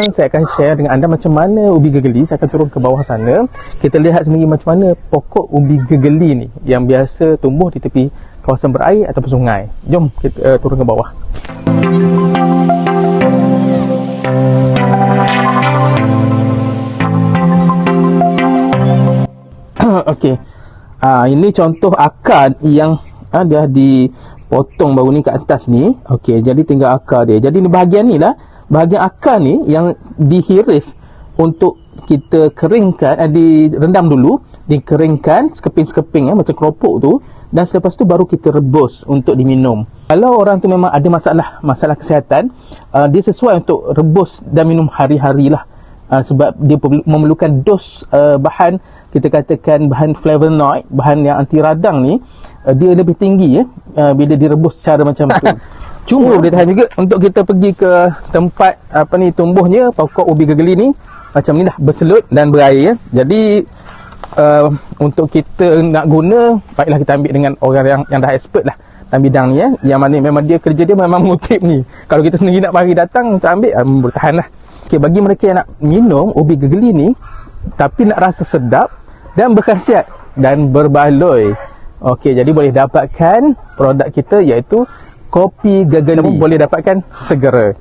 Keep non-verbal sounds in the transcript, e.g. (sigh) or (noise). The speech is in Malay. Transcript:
sekarang saya akan share dengan anda macam mana ubi gegeli. Saya akan turun ke bawah sana. Kita lihat sendiri macam mana pokok ubi gegeli ni yang biasa tumbuh di tepi kawasan berair ataupun sungai. Jom kita uh, turun ke bawah. (clears throat) Okey. Ah ini contoh akar yang ah, dia dipotong baru ni kat atas ni. Okey, jadi tinggal akar dia. Jadi ni bahagian ni lah, bahagian akar ni yang dihiris untuk kita keringkan, eh, direndam dulu, dikeringkan sekeping-sekeping eh, macam keropok tu dan selepas tu baru kita rebus untuk diminum. Kalau orang tu memang ada masalah masalah kesihatan, uh, dia sesuai untuk rebus dan minum hari-hari lah. Uh, sebab dia memerlukan dos uh, bahan kita katakan bahan flavonoid bahan yang anti radang ni uh, dia lebih tinggi ya? Uh, bila direbus secara macam tu. (laughs) Cuma boleh tahan juga untuk kita pergi ke tempat apa ni tumbuhnya pokok ubi gegeli ni. Macam ni dah berselut dan berair ya? Jadi uh, untuk kita nak guna baiklah kita ambil dengan orang yang yang dah expert lah dalam bidang ni ya? Yang mana memang dia kerja dia memang (laughs) mengutip ni. Kalau kita sendiri nak mari datang kita ambil uh, bertahan lah. Okay, bagi mereka yang nak minum ubi gegeli ni tapi nak rasa sedap dan berkhasiat dan berbaloi Okey, jadi boleh dapatkan produk kita iaitu kopi gegeli boleh dapatkan segera